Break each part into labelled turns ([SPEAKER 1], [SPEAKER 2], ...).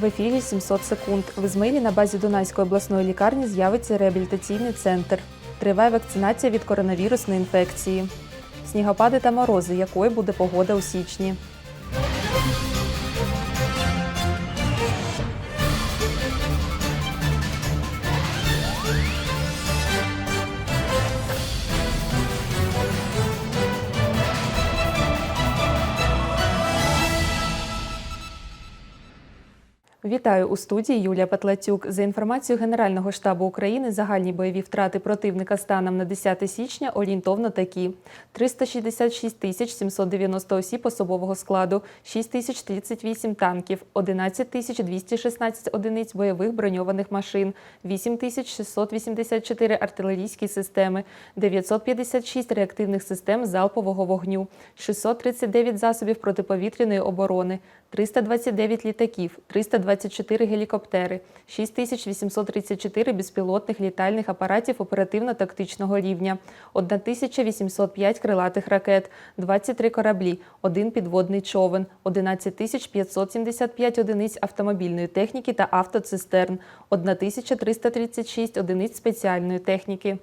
[SPEAKER 1] В ефірі 700 секунд. В Ізмаїлі на базі Дунайської обласної лікарні з'явиться реабілітаційний центр. Триває вакцинація від коронавірусної інфекції. Снігопади та морози, якою буде погода у січні. Вітаю у студії Юлія Петлацюк. За інформацією Генерального штабу України, загальні бойові втрати противника станом на 10 січня орієнтовно такі: 366 тисяч 790 осіб особового складу, 6 тисяч 38 танків, 11 тисяч 216 одиниць бойових броньованих машин, 8 тисяч 684 артилерійські системи, 956 реактивних систем залпового вогню, 639 засобів протиповітряної оборони, 329 літаків, 324 гелікоптери, 6834 безпілотних літальних апаратів оперативно-тактичного рівня, 1805 крилатих ракет, 23 кораблі, один підводний човен, 11575 одиниць автомобільної техніки та автоцистерн, 1336 одиниць спеціальної техніки.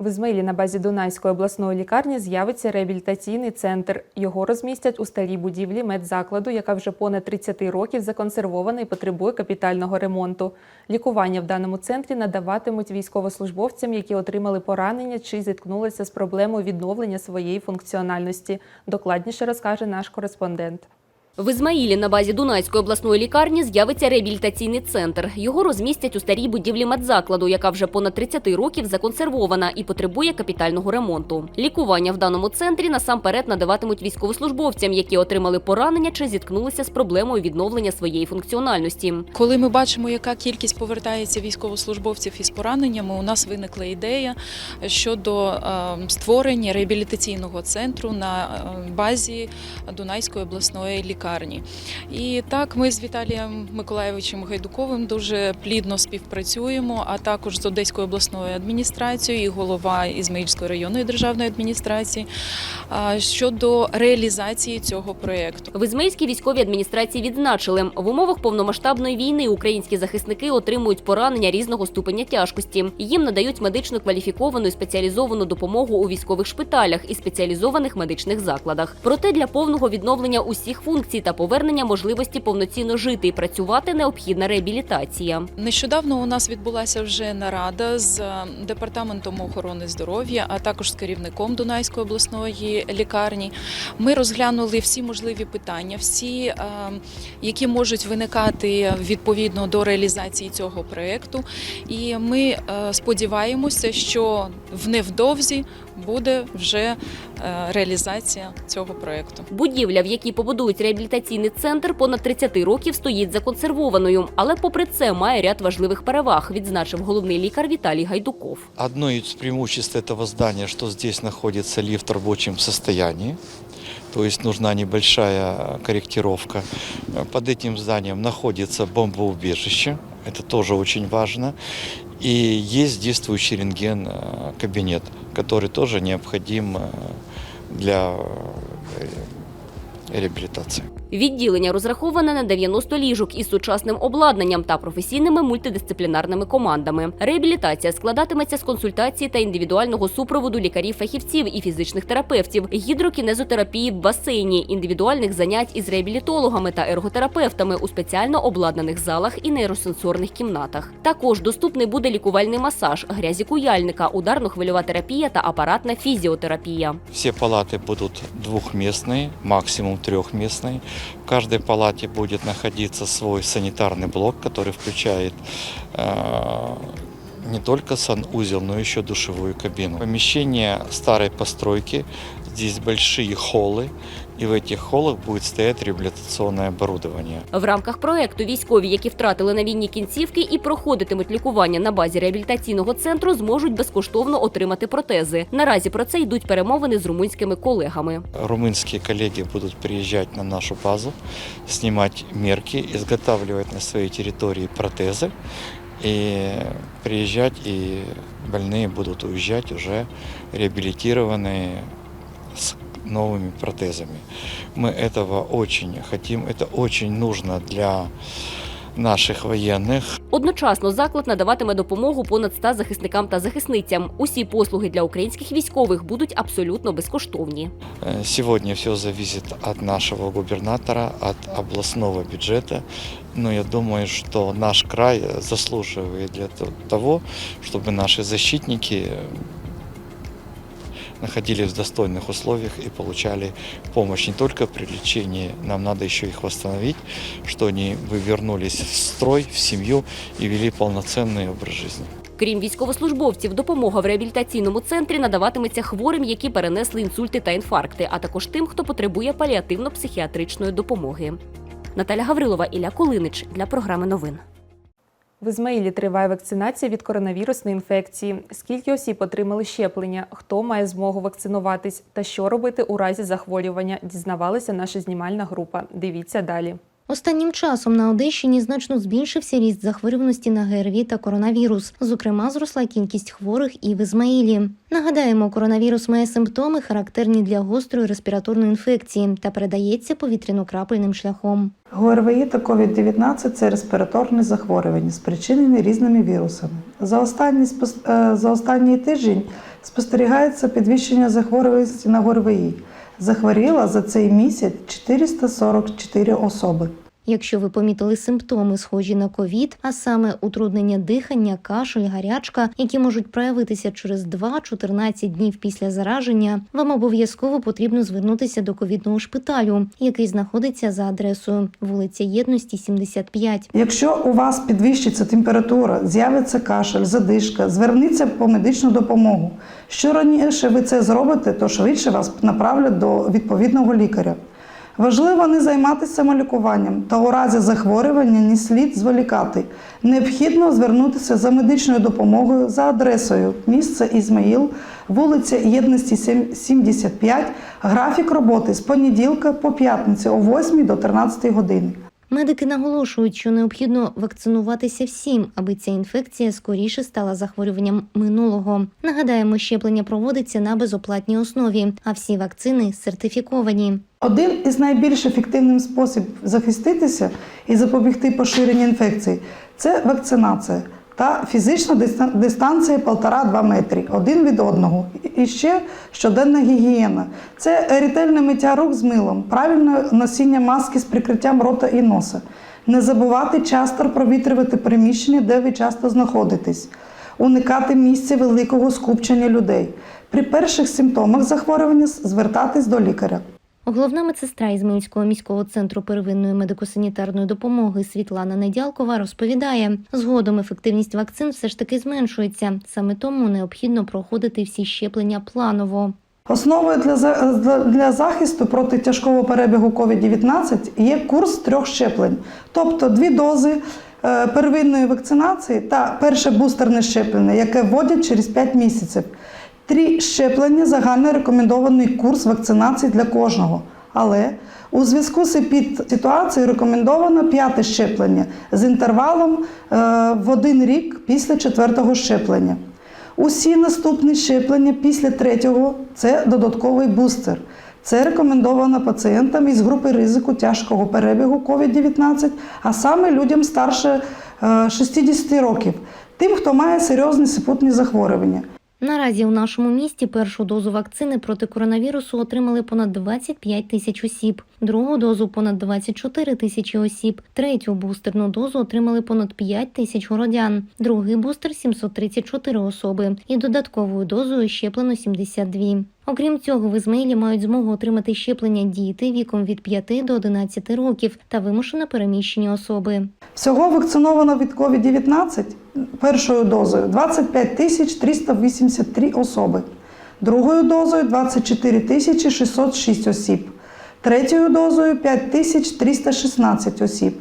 [SPEAKER 1] В Ізмаїлі на базі Дунайської обласної лікарні з'явиться реабілітаційний центр. Його розмістять у старій будівлі медзакладу, яка вже понад 30 років законсервована і потребує капітального ремонту. Лікування в даному центрі надаватимуть військовослужбовцям, які отримали поранення чи зіткнулися з проблемою відновлення своєї функціональності. Докладніше розкаже наш кореспондент.
[SPEAKER 2] В Ізмаїлі на базі Дунайської обласної лікарні з'явиться реабілітаційний центр. Його розмістять у старій будівлі медзакладу, яка вже понад 30 років законсервована і потребує капітального ремонту. Лікування в даному центрі насамперед надаватимуть військовослужбовцям, які отримали поранення чи зіткнулися з проблемою відновлення своєї функціональності.
[SPEAKER 3] Коли ми бачимо, яка кількість повертається військовослужбовців із пораненнями, у нас виникла ідея щодо е, створення реабілітаційного центру на е, базі Дунайської обласної лікарні. І так ми з Віталієм Миколаєвичем Гайдуковим дуже плідно співпрацюємо, а також з Одеською обласною адміністрацією і голова Ізмаїльської районної державної адміністрації щодо реалізації цього проєкту.
[SPEAKER 2] В Ізмаїльській військовій адміністрації відзначили, в умовах повномасштабної війни українські захисники отримують поранення різного ступеня тяжкості. Їм надають медично кваліфіковану і спеціалізовану допомогу у військових шпиталях і спеціалізованих медичних закладах. Проте для повного відновлення усіх функцій та повернення можливості повноцінно жити і працювати необхідна реабілітація.
[SPEAKER 3] Нещодавно у нас відбулася вже нарада з е, департаментом охорони здоров'я, а також з керівником Дунайської обласної лікарні. Ми розглянули всі можливі питання, всі, е, які можуть виникати відповідно до реалізації цього проєкту. І ми е, сподіваємося, що в невдовзі буде вже реалізація цього проєкту.
[SPEAKER 2] Будівля, в якій побудують реабілітаційний центр, понад 30 років стоїть законсервованою, але попри це має ряд важливих переваг, відзначив головний лікар Віталій Гайдуков.
[SPEAKER 4] Одно из преимуществ этого здания, что здесь находится лифт в рабочем состоянии. То есть нужна небольшая корректировка. Под этим зданием находится бомбоубежище. Это тоже очень важно. И есть действующий рентген-кабинет, который тоже необходим э, для э, реабилитации.
[SPEAKER 2] Відділення розраховане на 90 ліжок із сучасним обладнанням та професійними мультидисциплінарними командами. Реабілітація складатиметься з консультації та індивідуального супроводу лікарів-фахівців і фізичних терапевтів, гідрокінезотерапії в басейні, індивідуальних занять із реабілітологами та ерготерапевтами у спеціально обладнаних залах і нейросенсорних кімнатах. Також доступний буде лікувальний масаж, грязі куяльника, ударно-хвильова терапія та апаратна фізіотерапія.
[SPEAKER 4] Все палаты будут двухместные, максимум трехместные. В каждой палате будет находиться свой санитарный блок, который включает э, не только санузел, но еще душевую кабину. Помещение старой постройки, здесь большие холлы, и в этих холлах будет стоять реабилитационное оборудование.
[SPEAKER 2] В рамках проекту військові, які втратили на війні кінцівки і проходитимуть лікування на базі реабілітаційного центру, зможуть безкоштовно отримати протези. Наразі про це йдуть перемовини з румунськими колегами.
[SPEAKER 4] Румынские коллеги будут приезжать на нашу базу, снимать мерки, изготавливать на своей территории протезы и приезжать, и больные будут уезжать уже реабилитированные с новыми протезами. Мы этого очень хотим, это очень нужно для наших военных.
[SPEAKER 2] Одночасно заклад надаватиме допомогу понад 100 захисникам та захисницям. Усі послуги для українських військових будуть абсолютно безкоштовні.
[SPEAKER 4] Э, Сегодня все зависит от нашего губернатора, от областного бюджета. Но я думаю, что наш край заслуживает для то- того, чтобы наши защитники э, находились в достойных условиях и получали помощь не только при лечении, нам надо еще их восстановить, что они бы вернулись в строй, в семью и вели полноценный образ жизни.
[SPEAKER 2] Крім військовослужбовців, допомога в реабілітаційному центрі надаватиметься хворим, які перенесли інсульти та інфаркти, а також тим, хто потребує паліативно-психіатричної допомоги. Наталя Гаврилова, Ілля Колинич для програми новин.
[SPEAKER 1] В Ізмаїлі триває вакцинація від коронавірусної інфекції. Скільки осіб отримали щеплення, хто має змогу вакцинуватись та що робити у разі захворювання, дізнавалася наша знімальна група. Дивіться далі.
[SPEAKER 5] Останнім часом на Одещині значно збільшився ріст захворюваності на ГРВІ та коронавірус. Зокрема, зросла кількість хворих і в Ізмаїлі. Нагадаємо, коронавірус має симптоми, характерні для гострої респіраторної інфекції та передається повітряно-крапельним шляхом.
[SPEAKER 6] ГРВІ та COVID-19 – це респіраторне захворювання, спричинені різними вірусами. За останній, спос- е, за останній тиждень спостерігається підвищення захворюваності на ГРВІ. Захворіла за цей місяць 444 особи.
[SPEAKER 5] Якщо ви помітили симптоми, схожі на ковід, а саме утруднення дихання, кашель, гарячка, які можуть проявитися через 2-14 днів після зараження, вам обов'язково потрібно звернутися до ковідного шпиталю, який знаходиться за адресою вулиця Єдності, 75.
[SPEAKER 6] Якщо у вас підвищиться температура, з'явиться кашель, задишка, зверніться по медичну допомогу. Що раніше ви це зробите, то швидше вас направлять до відповідного лікаря. Важливо не займатися самолікуванням та у разі захворювання не слід зволікати. Необхідно звернутися за медичною допомогою за адресою місце Ізмаїл, вулиця Єдності 75, графік роботи з понеділка по п'ятницю о 8 до 13 години.
[SPEAKER 5] Медики наголошують, що необхідно вакцинуватися всім, аби ця інфекція скоріше стала захворюванням минулого. Нагадаємо, щеплення проводиться на безоплатній основі, а всі вакцини сертифіковані.
[SPEAKER 6] Один із найбільш ефективних способів захиститися і запобігти поширенню інфекції це вакцинація та фізична дистанція 1,5-2 метри один від одного. І ще щоденна гігієна. Це ретельне миття рук з милом, правильне носіння маски з прикриттям рота і носа. Не забувати часто провітрювати приміщення, де ви часто знаходитесь. Уникати місця великого скупчення людей. При перших симптомах захворювання звертатись до лікаря.
[SPEAKER 5] Головна медсестра Ізмаїльського міського центру первинної медико-санітарної допомоги Світлана Недялкова розповідає, згодом ефективність вакцин все ж таки зменшується. Саме тому необхідно проходити всі щеплення планово.
[SPEAKER 6] Основою для, для- захисту проти тяжкого перебігу COVID-19 є курс трьох щеплень, тобто дві дози е, первинної вакцинації та перше бустерне щеплення, яке вводять через 5 місяців. Три щеплення загально рекомендований курс вакцинації для кожного. Але у зв'язку з ситуацією рекомендовано п'яте щеплення з інтервалом е, в один рік після четвертого щеплення. Усі наступні щеплення після третього це додатковий бустер. Це рекомендовано пацієнтам із групи ризику тяжкого перебігу COVID-19, а саме людям старше е, 60 років, тим, хто має серйозні супутні захворювання.
[SPEAKER 5] Наразі у нашому місті першу дозу вакцини проти коронавірусу отримали понад 25 тисяч осіб, другу дозу понад 24 тисячі осіб, третю бустерну дозу отримали понад 5 тисяч городян, другий бустер 734 особи і додатковою дозою щеплено 72. Окрім цього, в Ізмаїлі мають змогу отримати щеплення діти віком від 5 до 11 років та вимушено переміщені особи.
[SPEAKER 6] Всього вакциновано від COVID-19 першою дозою 25 тисяч 383 особи, другою дозою 24 тисячі 606 осіб, третьою дозою 5 тисяч 316 осіб,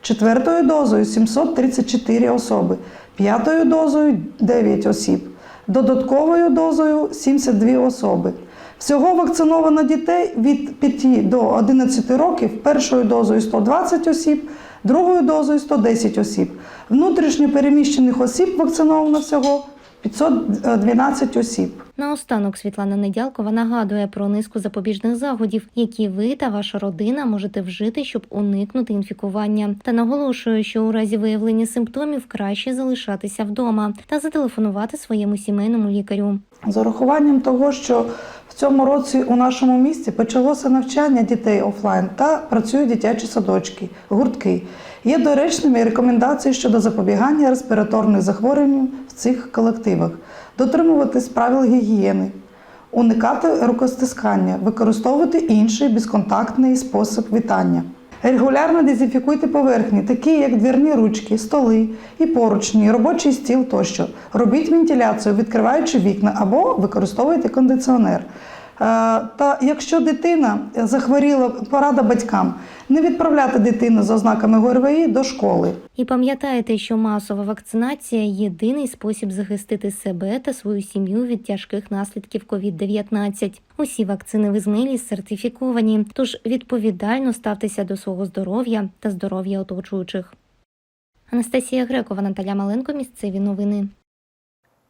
[SPEAKER 6] четвертою дозою 734 особи, п'ятою дозою 9 осіб, додатковою дозою 72 особи. Всього вакциновано дітей від 5 до 11 років першою дозою 120 осіб, другою дозою 110 осіб. Внутрішньо переміщених осіб вакциновано всього 512 осіб.
[SPEAKER 5] Наостанок Світлана Недялкова нагадує про низку запобіжних заходів, які ви та ваша родина можете вжити, щоб уникнути інфікування. Та наголошує, що у разі виявлення симптомів краще залишатися вдома та зателефонувати своєму сімейному лікарю.
[SPEAKER 6] З урахуванням того, що в цьому році у нашому місті почалося навчання дітей офлайн та працюють дитячі садочки, гуртки. Є доречними рекомендації щодо запобігання респіраторних захворювань в цих колективах, дотримуватись правил гігієни, уникати рукостискання, використовувати інший безконтактний спосіб вітання. Регулярно дезінфікуйте поверхні, такі як двірні ручки, столи і поручні, робочий стіл тощо. Робіть вентиляцію, відкриваючи вікна або використовуйте кондиціонер. Е, Та якщо дитина захворіла, порада батькам не відправляти дитину з ознаками ГРВІ до школи.
[SPEAKER 5] І пам'ятайте, що масова вакцинація єдиний спосіб захистити себе та свою сім'ю від тяжких наслідків COVID-19. Усі вакцини в Ізмаїлі сертифіковані, тож відповідально ставтеся до свого здоров'я та здоров'я оточуючих. Анастасія Грекова, Наталя Маленко. Місцеві новини.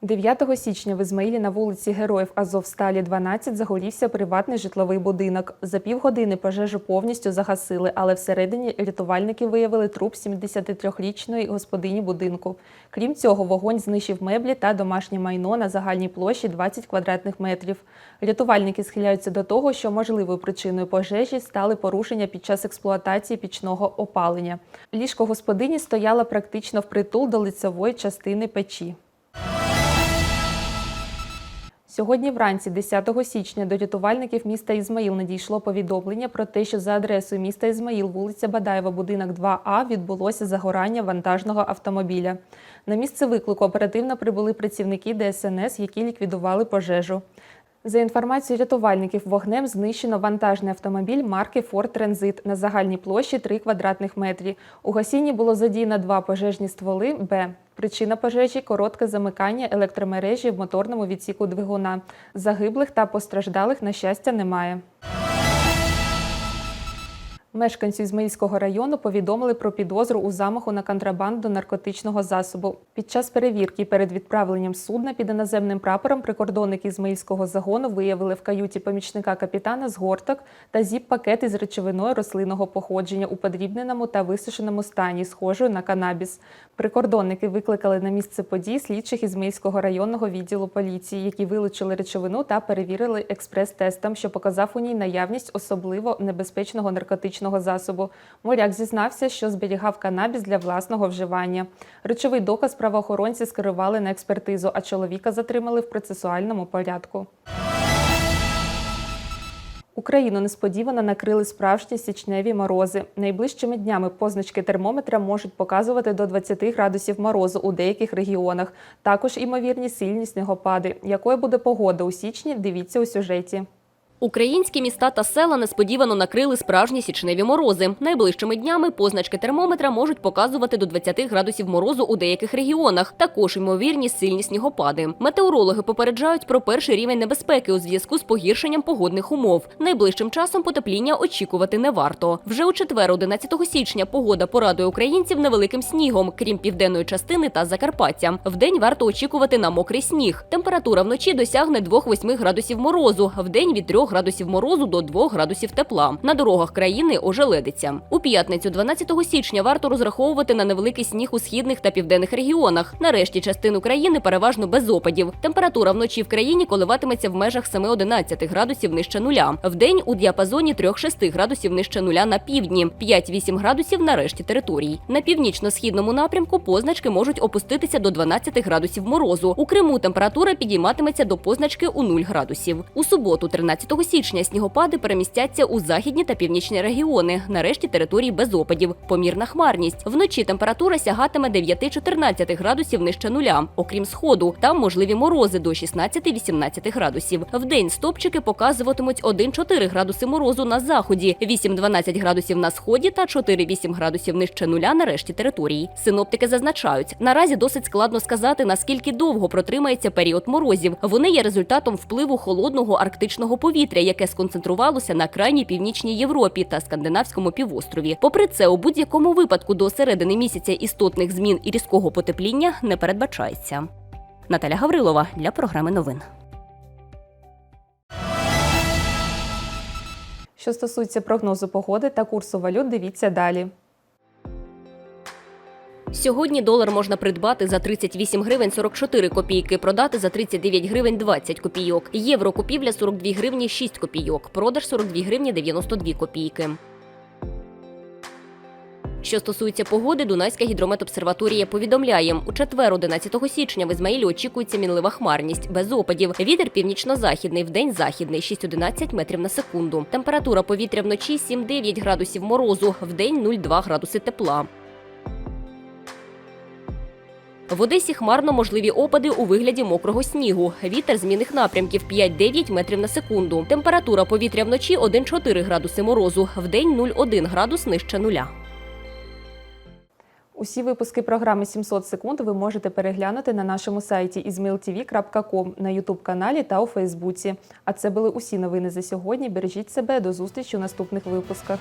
[SPEAKER 1] 9 січня в Ізмаїлі на вулиці Героїв Азовсталі 12 загорівся приватний житловий будинок. За півгодини пожежу повністю загасили, але всередині рятувальники виявили труп 73-річної господині будинку. Крім цього, вогонь знищив меблі та домашнє майно на загальній площі 20 квадратних метрів. Рятувальники схиляються до того, що можливою причиною пожежі стали порушення під час експлуатації пічного опалення. Ліжко господині стояло практично впритул до лицевої частини печі. Сьогодні вранці, 10 січня, до рятувальників міста Ізмаїл надійшло повідомлення про те, що за адресою міста Ізмаїл, вулиця Бадаєва, будинок 2А, відбулося загорання вантажного автомобіля. На місце виклику оперативно прибули працівники ДСНС, які ліквідували пожежу. За інформацією рятувальників, вогнем знищено вантажний автомобіль марки Ford Transit на загальній площі 3 квадратних метрі. У гасінні було задіяно два пожежні стволи Б. Причина пожежі коротке замикання електромережі в моторному відсіку двигуна. Загиблих та постраждалих, на щастя, немає. Мешканцю Ізмаїльського району повідомили про підозру у замаху на контрабанду наркотичного засобу. Під час перевірки перед відправленням судна під іноземним прапором прикордонники Ізмаїльського загону виявили в каюті помічника капітана згорток та зіп-пакет із речовиною рослинного походження у подрібненому та висушеному стані, схожою на канабіс. Прикордонники викликали на місце подій слідчих Ізмаїльського районного відділу поліції, які вилучили речовину та перевірили експрес-тестом, що показав у ній наявність особливо небезпечного наркотичного засобу. Моряк зізнався, що зберігав канабіс для власного вживання. Речовий доказ правоохоронці скерували на експертизу, а чоловіка затримали в процесуальному порядку. Україну несподівано накрили справжні січневі морози. Найближчими днями позначки термометра можуть показувати до 20 градусів морозу у деяких регіонах. Також імовірні сильні снігопади. Якою буде погода у січні? Дивіться у сюжеті.
[SPEAKER 2] Українські міста та села несподівано накрили справжні січневі морози. Найближчими днями позначки термометра можуть показувати до 20 градусів морозу у деяких регіонах. Також ймовірні сильні снігопади. Метеорологи попереджають про перший рівень небезпеки у зв'язку з погіршенням погодних умов. Найближчим часом потепління очікувати не варто. Вже у четвер, 11 січня, погода порадує українців невеликим снігом, крім південної частини та Закарпаття. Вдень варто очікувати на мокрий сніг. Температура вночі досягне 2-8 градусів морозу, вдень від 3 градусів морозу до 2 градусів тепла. На дорогах країни ожеледиться. У п'ятницю, 12 січня, варто розраховувати на невеликий сніг у східних та південних регіонах. Нарешті частин України переважно без опадів. Температура вночі в країні коливатиметься в межах 7-11 градусів нижче нуля. Вдень у діапазоні 3-6 градусів нижче нуля на півдні, 5-8 градусів на решті територій. На північно-східному напрямку позначки можуть опуститися до 12 градусів морозу. У Криму температура підійматиметься до позначки у 0 градусів. У суботу, 13 січня, снігопади перемістяться у західні та північні регіони. Нарешті території без опадів. Помірна хмарність. Вночі температура сягатиме 9-14 градусів нижче нуля. Окрім сходу, там можливі морози до 16-18 градусів. Вдень стопчики показуватимуть 1-4 градуси морозу на заході, 8-12 градусів на сході та 4-8 градусів нижче нуля на решті території. Синоптики зазначають, наразі досить складно сказати, наскільки довго протримається період морозів. Вони є результатом впливу холодного арктичного повітря, яке сконцентрувалося на крайній північній Європі та скандинавському півострові. Попри це, у будь-якому випадку до середини місяця істотних змін і різкого потепління не передбачається. Наталя Гаврилова для програми новин.
[SPEAKER 1] Що стосується прогнозу погоди та курсу валют, дивіться далі.
[SPEAKER 2] Сьогодні долар можна придбати за 38 гривень 44 копійки, продати за 39 гривень 20 копійок. Євро купівля 42 гривні 6 копійок, продаж 42 гривні 92 копійки. Що стосується погоди, Дунайська гідрометобсерваторія повідомляє, у четвер, 11 січня, в Ізмаїлі очікується мінлива хмарність, без опадів. Вітер північно-західний, вдень західний 6-11 метрів на секунду. Температура повітря вночі 7-9 градусів морозу, вдень 0,2 градуси тепла. В Одесі хмарно можливі опади у вигляді мокрого снігу. Вітер змінних напрямків 5-9 метрів на секунду. Температура повітря вночі 1,4 градуси морозу, вдень 0,1 градус нижче нуля.
[SPEAKER 1] Усі випуски програми 700 секунд ви можете переглянути на нашому сайті izmailtv.com, на Ютуб каналі та у Фейсбуці. А це були усі новини за сьогодні. Бережіть себе до зустрічі у наступних випусках.